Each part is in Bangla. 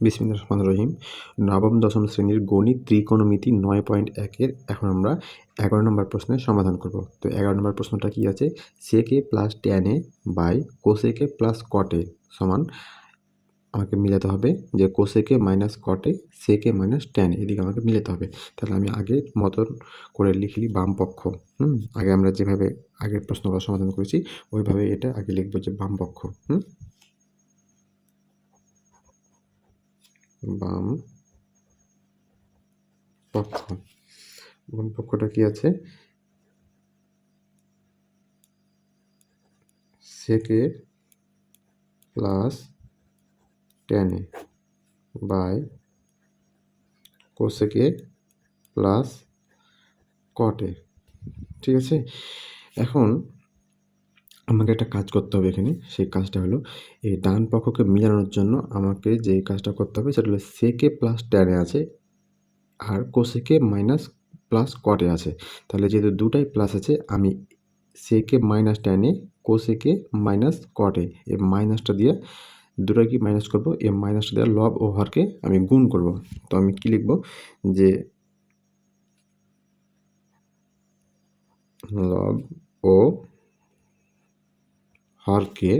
বিসমিল্লাহির রহমানির রহিম। নবম, দশম শ্রেণির গণিত ত্রিকোণমিতি নয় পয়েন্ট একের এখন আমরা এগারো নম্বর প্রশ্নের সমাধান করব। তো এগারো নম্বর প্রশ্নটা কি আছে? Sec A plus tan by cosec A plus cot A সমান আমাকে মিলাতে হবে যে কোসেকে মাইনাস কটে সেকে মাইনাস টেন এদিকে আমাকে মিলাতে হবে। তাহলে আমি আগের মতন করে লিখলি বাম পক্ষ। হুম? আগে আমরা যেভাবে আগের প্রশ্নগুলো সমাধান করেছি, ওইভাবে এটা আগে লিখব যে বাম পক্ষ। হুম? বাম পক্ষ। বাম পক্ষটা কি আছে? সেকে প্লাস টেনে বাই কোসেকে প্লাস কটে ঠিক আছে? এখন আমাকে একটা কাজ করতে হবে এখানে। সেই কাজটা হলো, এই ডান পক্ষকে মিলানোর জন্য আমাকে যে কাজটা করতে হবে সেটা হলো সেকে প্লাস টেনে আছে আর কোসেকে মাইনাস প্লাস কটে আছে। তাহলে যেহেতু দুটাই প্লাস আছে, আমি সেকে মাইনাস টেনে কোসেকে মাইনাস কটে এই মাইনাসটা দিয়ে দুটো কি মাইনাস করব? এই মাইনাসটা দিয়ে লব ও হরকে আমি গুণ করব। তো আমি কি লিখব? যে লব ও হরকে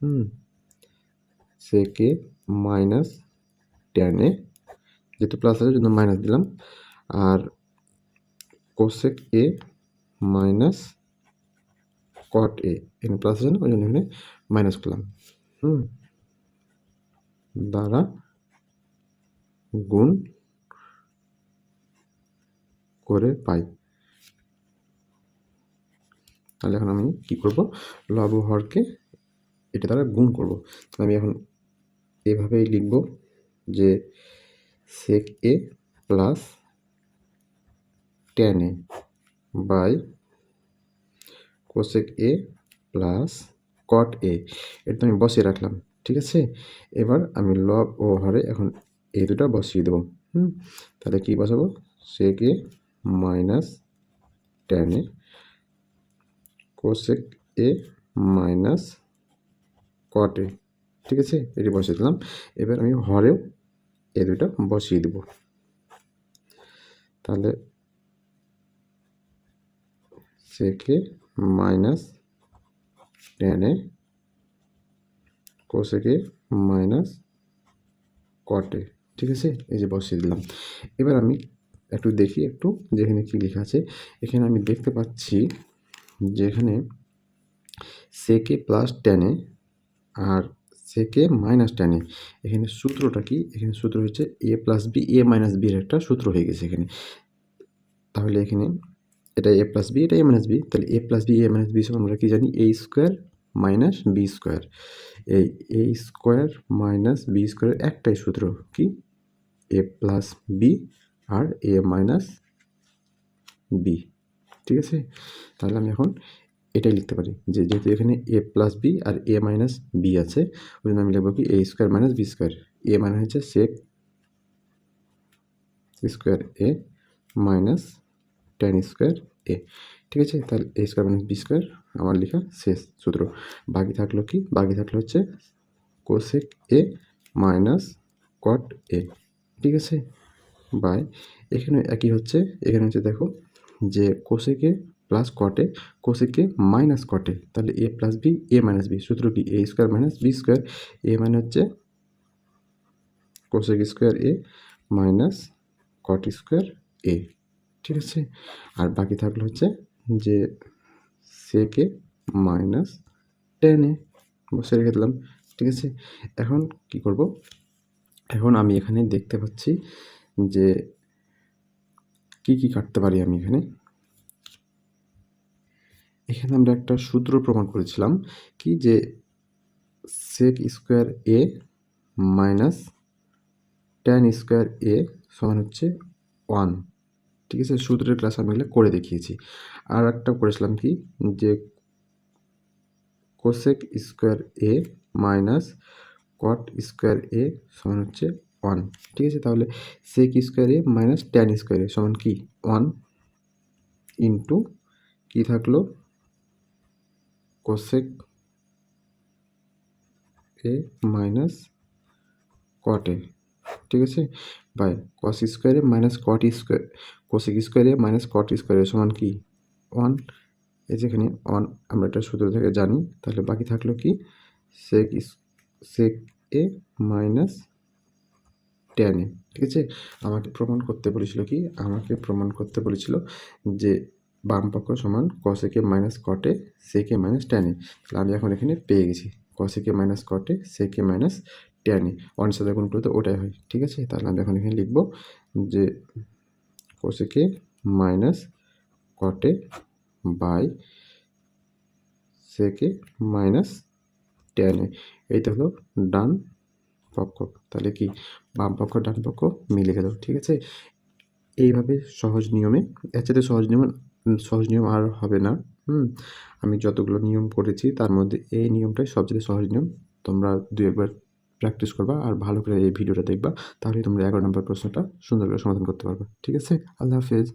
হুম, সেকে মাইনাস টেনে যেহেতু প্লাস আছে জন্য মাইনাস দিলাম, আর কোসেক এ মাইনাস কট এ, এখানে প্লাস আছে না, ওই জন্য এখানে মাইনাস করলাম, হুম, দ্বারা গুণ করে পাই। তাহলে এখন আমি কি করব? লব হরকে এটা দ্বারা গুণ করব। তাহলে আমি এখন এভাবেই লিখব যে sec A plus tan A by cosec A plus cot A এটা আমি বসিয়ে রাখলাম, ঠিক আছে? এবার আমি লব ও হরে এখন এই দুটো বসিয়ে দেবো। হুম? তাহলে কী বসাবো? Sec A minus tan A cosec A minus cot ঠিক আছে? এটি বসিয়ে দিলাম। এবার আমি হরেও এ দুটো বসিয়ে দেব। তাহলে সেকে মাইনাস টেনে কোসেকে মাইনাস কটে ঠিক আছে? এই যে বসিয়ে দিলাম। এবার আমি একটু দেখি, একটু যেখানে কী লেখা আছে। এখানে আমি দেখতে পাচ্ছি যেখানে সেকে প্লাস টেনে আর সেকে মাইনাস টেনে এখানে সূত্রটা কি? এখানে সূত্র হচ্ছে A plus B A minus বির একটা সূত্র হয়ে গেছে এখানে। তাহলে এখানে এটা এ প্লাস বি এটা এ মাইনাস বি তাহলে A plus B A minus B আমরা কি জানি? A square minus B square এই এ স্কোয়ার মাইনাস বি স্কোয়ারের একটাই সূত্র কি? এ প্লাস বি আর এ মাইনাস বি ঠিক আছে? তাহলে আমি এখন এটাই লিখতে পারি যে যেহেতু এখানে এ প্লাস বি আর এ মাইনাস বি আছে, ওই জন্য আমি লিখব কি A square minus B square A মানে হচ্ছে sec square A minus tan square A ঠিক আছে? তাহলে A square minus B square আমার লেখা শেষ সূত্র। বাকি থাকল কি? বাকি থাকল হচ্ছে কোসেক এ মাইনাস কট এ ঠিক আছে? বাই এখানে একই হচ্ছে, এখানে হচ্ছে দেখো যে cosec plus cot cosec A minus cot A তাহলে A plus B A minus B সূত্র কি? A square minus B square A মানে হচ্ছে cosec square A minus cot square A ঠিক আছে? আর বাকি থাকল হচ্ছে যে সেকে মাইনাস টেনে বসে রেখে দিলাম, ঠিক আছে? এখন কি করব? এখন আমি এখানে দেখতে পাচ্ছি যে কি কি কাটতে পারি আমি এখানে? এখানে আমরা একটা সূত্র প্রমাণ করেছিলাম কি যে sec square A minus tan square A সমান হচ্ছে ওয়ান ঠিক আছে? সূত্রের ক্লাস আমি এগুলো করে দেখিয়েছি। আর একটা করেছিলাম কি যে cosec square A minus cot square A সমান হচ্ছে ওয়ান ঠিক আছে? তাহলে sec square A minus tan square A সমান কি? ওয়ান ইন্টু কী থাকল? কোসেক এ মাইনাস কটে ঠিক আছে? By cos square A minus cot square A cosec square A minus cot square A সমান কি? ওয়ান এই যেখানে ওয়ান আমরা এটা সূত্র থেকে জানি, তাহলে বাকি থাকল কি? সেক সেক এ মাইনাস টেন, ঠিক আছে? আমাকে প্রমাণ করতে বলেছিল কি? আমাকে প্রমাণ করতে বলেছিল যে বাম পক্ষ সমান কসেকে মাইনাস কটে সেকে মাইনাস টেনে তাহলে আমি এখন এখানে পেয়ে গেছি। কসেকে মাইনাস কটে সেকে মাইনাস টেনে ওয়ান সাথে গুণ করলে তো ওটাই হয়, ঠিক আছে? তাহলে আমি এখন এখানে লিখব যে cosec A minus cot A by sec A minus tan A এইটা হলো ডান পক্ষ, তাহলে কি বাম পক্ষ, ডান পক্ষ মিলে গেল, ঠিক আছে? এইভাবে সহজ নিয়মে, এর সাথে সহজ নিয়ম সহজ নিয়ম আর হবে না, হুম? আমি যতগুলো নিয়ম করেছি, তার মধ্যে এই নিয়মটাই সবচেয়ে সহজ নিয়ম। তোমরা দু একবার প্র্যাকটিস করবা আর ভালো করে এই ভিডিওটা দেখবা তাহলে তোমরা এগারো নম্বর প্রশ্নটা সুন্দর করে সমাধান করতে পারবে, ঠিক আছে? আল্লাহ হাফেজ।